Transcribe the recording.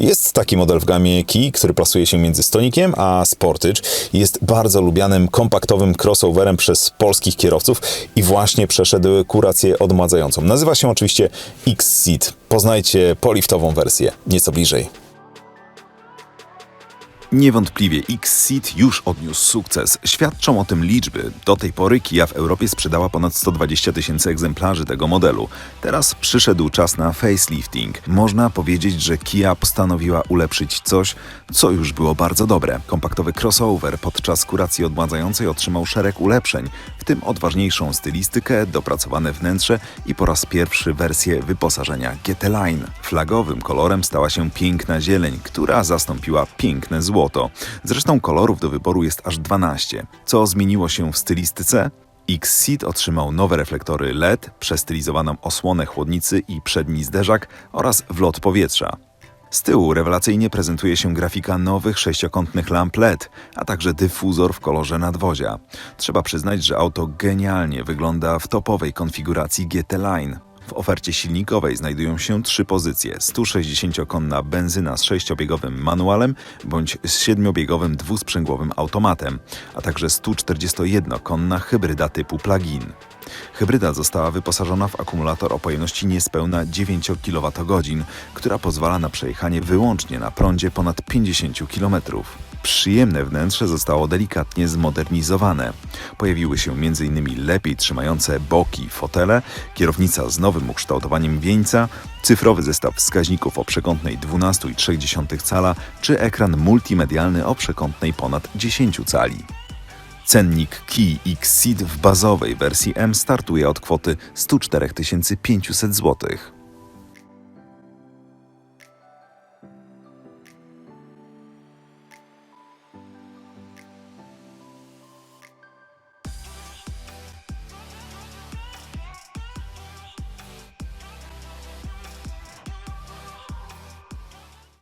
Jest taki model w gamie Key, który plasuje się między Stonikiem a Sportage. Jest bardzo lubianym, kompaktowym crossoverem przez polskich kierowców i właśnie przeszedł kurację odmładzającą. Nazywa się oczywiście X-Seat. Poznajcie poliftową wersję nieco bliżej. Niewątpliwie X-Seat już odniósł sukces. Świadczą o tym liczby. Do tej pory Kia w Europie sprzedała ponad 120 tysięcy egzemplarzy tego modelu. Teraz przyszedł czas na facelifting. Można powiedzieć, że Kia postanowiła ulepszyć coś, co już było bardzo dobre. Kompaktowy crossover podczas kuracji odmładzającej otrzymał szereg ulepszeń, w tym odważniejszą stylistykę, dopracowane wnętrze i po raz pierwszy wersję wyposażenia GT Line. Flagowym kolorem stała się piękna zieleń, która zastąpiła piękne złoto. Zresztą kolorów do wyboru jest aż 12. Co zmieniło się w stylistyce? X-Seat otrzymał nowe reflektory LED, przestylizowaną osłonę chłodnicy i przedni zderzak oraz wlot powietrza. Z tyłu rewelacyjnie prezentuje się grafika nowych sześciokątnych lamp LED, a także dyfuzor w kolorze nadwozia. Trzeba przyznać, że auto genialnie wygląda w topowej konfiguracji GT Line. W ofercie silnikowej znajdują się trzy pozycje: 160-konna benzyna z sześciobiegowym manualem bądź z siedmiobiegowym dwusprzęgłowym automatem, a także 141-konna hybryda typu plug-in. Hybryda została wyposażona w akumulator o pojemności niespełna 9 kWh, która pozwala na przejechanie wyłącznie na prądzie ponad 50 km. Przyjemne wnętrze zostało delikatnie zmodernizowane. Pojawiły się m.in. lepiej trzymające boki fotele, kierownica z nowym ukształtowaniem wieńca, cyfrowy zestaw wskaźników o przekątnej 12,3 cala czy ekran multimedialny o przekątnej ponad 10 cali. Cennik Key X-Seat w bazowej wersji M startuje od kwoty 104 500 zł.